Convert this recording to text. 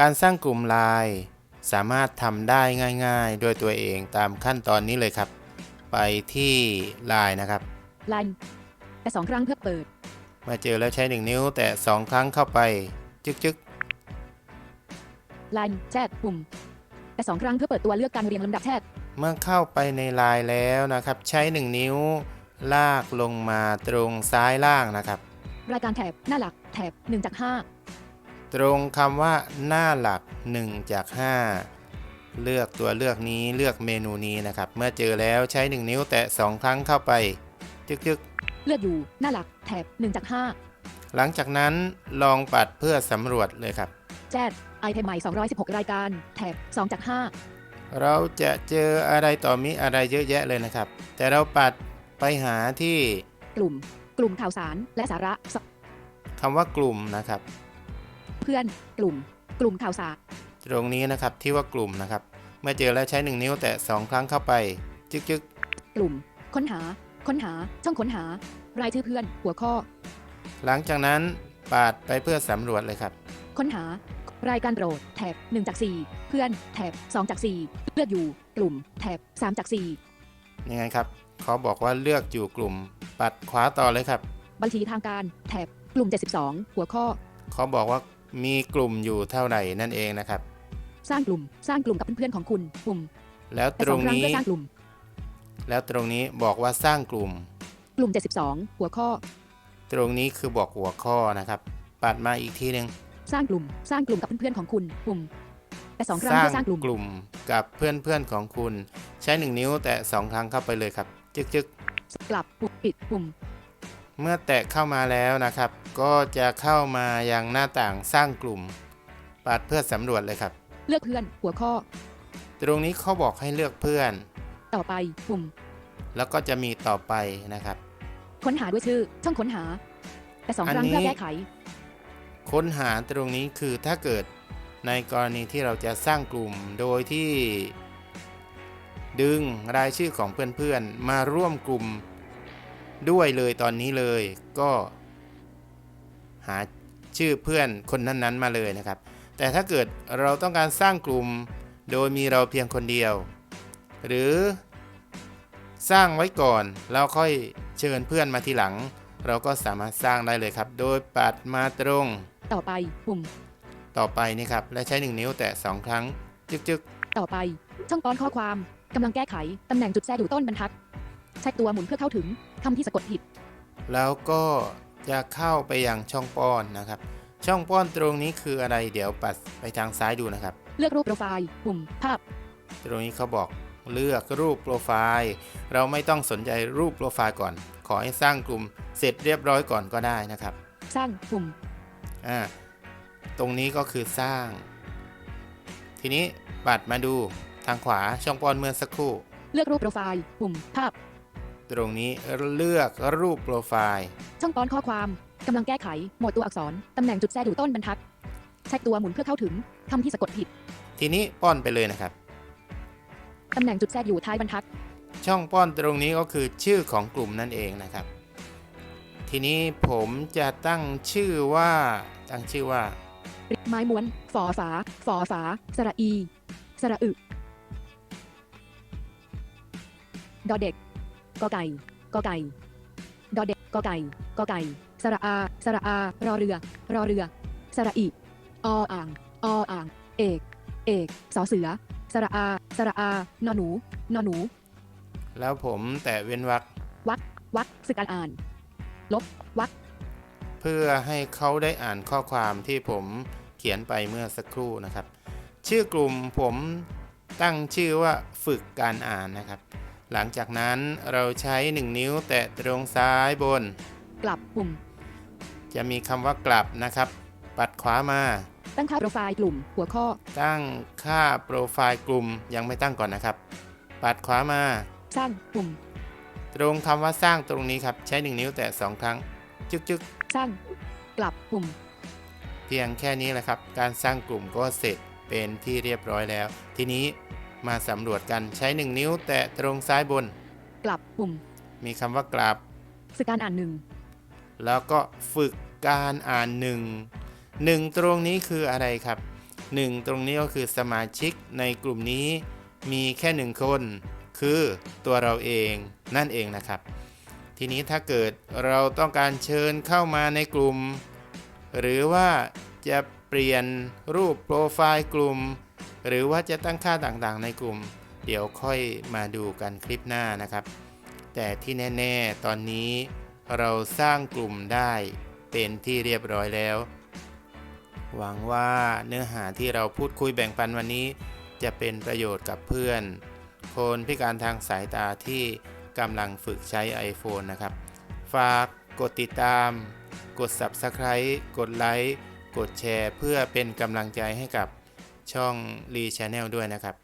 การสร้างกลุ่มไลน์สามารถทำได้ง่ายๆโดวยตัวเองตามขั้นตอนนี้เลยครับ ไปที่ไลน์นะครับไลน์แต่สองครั้งเพื่อเปิดเมื่อเจอแล้วใช้ 1 นิ้ว แต่ 2 ครั้งเข้าไป จึกจึกไลน์แชทปุ่ม แต่สองครั้งเพื่อเปิดตัวเลือกการเรียงลำดับแชทเมื่อเข้าไปในไลน์แล้วนะครับ ใช้ 1 นิ้ว ลากลงมาตรงซ้ายล่างนะครับ รายการแถบหน้าหลักแถบ1จาก ตรงคำว่าหน้าหลัก 1 จาก 5 เลือกตัวเลือกนี้เลือกเมนูนี้นะครับ เมื่อเจอแล้วใช้ 1 นิ้วแตะ 2 ครั้งเข้าไปจึกจึก5เลือกอยู่หน้าหลักแถบ1จากหลังจากนั้นลองปัดเพื่อสำรวจเลยครับ5แชทไอเทมใหม่ 216 รายการแถบ2จากเราจะเจออะไรต่อมีอะไรเยอะแยะเลยนะครับ แต่เราปัดไปหาที่5กลุ่ม กลุ่มข่าวสารและสาระสคำว่ากลุ่มนะครับ เพื่อน กลุ่ม กลุ่มข่าวสารตรงนี้นะครับที่ว่ากลุ่มนะครับ เมื่อเจอแล้วใช้ 1 นิ้วแตะ2ครั้งเข้าไปจึกจึกกลุ่ม ค้นหา ค้นหา ช่องค้นหา รายชื่อเพื่อน หัวข้อ หลังจากนั้นปาดไปเพื่อสำรวจเลยครับ ค้นหา รายการโปรดแถบ1จาก4 เพื่อนแถบ2จาก4เลือกอยู่ กลุ่มแถบ3จากยังไงครับเขาบอกว่าเลือกอยู่กลุ่ม ปัดขวาต่อเลยครับ4บัญชีทางการแถบกลุ่ม 72 หัวข้อเขาบอกว่า มีกลุ่มอยู่เท่าไหร่นั่นเองนะครับ สร้างกลุ่มสร้างกลุ่มกับเพื่อนๆของคุณปุ่ม แล้วแต่ตสรองงครั้งนี้เพื่อสร้างกลุ่ม แล้วตรงนี้บอกว่าสร้างกลุ่ม กลุ่ม 72 หัวข้อ ตรงนี้คือบอกหัวข้อนะครับ ปัดมาอีกทีหนึ่งสร้างกลุ่ม สร้างกลุ่มกับเพื่อนๆของคุณปุ่มแต่สองครั้งสร้างเพื่อสร้างกลุ่มกลุ่มกับเพื่อนๆของคุณ ใช้1นิ้วแตะ2ครั้งเข้าไปเลยครับ จึกจึกกลับปุ่มปิดปุ่ม เมื่อแตะเข้ามาแล้วนะครับ ก็จะเข้ามายังหน้าต่างสร้างกลุ่ม ปัดเพื่อสำรวจเลยครับ เลือกเพื่อน หัวข้อ ตรงนี้เขาบอกให้เลือกเพื่อน ต่อไปปุ่ม แล้วก็จะมีต่อไปนะครับ ค้นหาด้วยชื่อ ช่องค้นหา แต่สองครั้งอันนี้เพื่อแก้ไข ค้นหาตรงนี้คือถ้าเกิดในกรณีที่เราจะสร้างกลุ่มโดยที่ ดึงรายชื่อของเพื่อนๆ มาร่วมกลุ่ม ด้วยเลยตอนนี้เลยก็ หาชื่อเพื่อนคนนั้นๆมาเลยนะครับ แต่ถ้าเกิดเราต้องการสร้างกลุ่มโดยมีเราเพียงคนเดียว หรือสร้างไว้ก่อนแล้วค่อยเชิญเพื่อนมาทีหลัง เราก็สามารถสร้างได้เลยครับ โดยปัดมาตรงต่อไปปุ่ม ต่อไปนี่ครับ และใช้ 1 นิ้วแตะ2ครั้ง จึกจึกต่อไป ช่องป้อนข้อความกำลังแก้ไขตำแหน่งจุดแทรกอยู่ต้นบรรทัด ใช้ตัวหมุนเพื่อเข้าถึงคำที่สะกดผิด แล้วก็จะเข้าไปยังช่องป้อนนะครับ ช่องป้อนตรงนี้คืออะไรเดี๋ยวปัดไปทางซ้ายดูนะครับ เลือกรูปโปรไฟล์ปุ่มภาพ ตรงนี้เขาบอกเลือกรูปโปรไฟล์ เราไม่ต้องสนใจรูปโปรไฟล์ก่อน ขอให้สร้างกลุ่มเสร็จเรียบร้อยก่อนก็ได้นะครับ สร้างปุ่มอ่าตรงนี้ก็คือสร้าง ทีนี้ปัดมาดูทางขวาช่องป้อนเมื่อสักครู่ เลือกรูปโปรไฟล์ปุ่มภาพ ตรงนี้เลือกรูปโปรไฟล์ ช่องป้อนข้อความกำลังแก้ไข หมวดตัวอักษร ตำแหน่งจุดแทรกอยู่ต้นบรรทัดใช้ตัวหมุนเพื่อเข้าถึงคำที่สะกดผิด ทีนี้ป้อนไปเลยนะครับ ตำแหน่งจุดแทรกอยู่ท้ายบรรทัด ช่องป้อนตรงนี้ก็คือชื่อของกลุ่มนั่นเองนะครับ ทีนี้ผมจะตั้งชื่อว่าตั้งชื่อว่า ไม้ม้วนฝอฝาฝอฝา สระอี สระอึดอเด็ก กอไก่กอไก่ดอเด็กกอไก่กอไก่ สระอา สระอา รอเรือ รอเรือ สระอีออ่างออ่าง เอก เอกสอเสือ สระอา สระอา นอหนู นอหนู แล้วผมแตะเว้นวรรควักฝึกการอ่าน ลบวักเพื่อให้เขาได้อ่านข้อความที่ผมเขียนไปเมื่อสักครู่นะครับ ชื่อกลุ่มผมตั้งชื่อว่าฝึกการอ่านนะครับ หลังจากนั้นเราใช้ 1 นิ้วแตะตรงซ้ายบน กลับปุ่ม จะมีคำว่ากลับนะครับ ปัดขวามา ตั้งค่าโปรไฟล์กลุ่ม หัวข้อ ตั้งค่าโปรไฟล์กลุ่มยังไม่ตั้งก่อนนะครับ ปัดขวามา สร้างปุ่ม ตรงคำว่าสร้างตรงนี้ครับ ใช้ 1 นิ้วแตะ2ครั้ง จึกจึกสร้าง กลับปุ่ม เพียงแค่นี้แหละครับ การสร้างกลุ่มก็เสร็จเป็นที่เรียบร้อยแล้ว ทีนี้ มาสำรวจกันใช้ 1 นิ้วแตะตรงซ้ายบน กลับปุ่ม มีคำว่ากลับฝึกการอ่านหนึ่งแล้วก็ฝึกการอ่านหนึ่งหนึ่งตรงนี้คืออะไรครับ1ตรงนี้ก็คือสมาชิกในกลุ่มนี้มีแค่หนึ่งคน คือตัวเราเองนั่นเองนะครับ ทีนี้ถ้าเกิดเราต้องการเชิญเข้ามาในกลุ่ม หรือว่าจะเปลี่ยนรูปโปรไฟล์กลุ่ม หรือว่าจะตั้งค่าต่างๆ ในกลุ่ม เดี๋ยวค่อยมาดูกันคลิปหน้านะครับ แต่ที่แน่ๆ ตอนนี้เราสร้างกลุ่มได้เป็นที่เรียบร้อยแล้ว หวังว่าเนื้อหาที่เราพูดคุยแบ่งปันวันนี้ จะเป็นประโยชน์กับเพื่อน คนพิการทางสายตาที่กำลังฝึกใช้ iPhone นะครับ ฝากกดติดตาม กด Subscribe กดไลค์ กดแชร์ เพื่อเป็นกำลังใจให้กับ ช่อง Lee Channel ด้วยนะครับ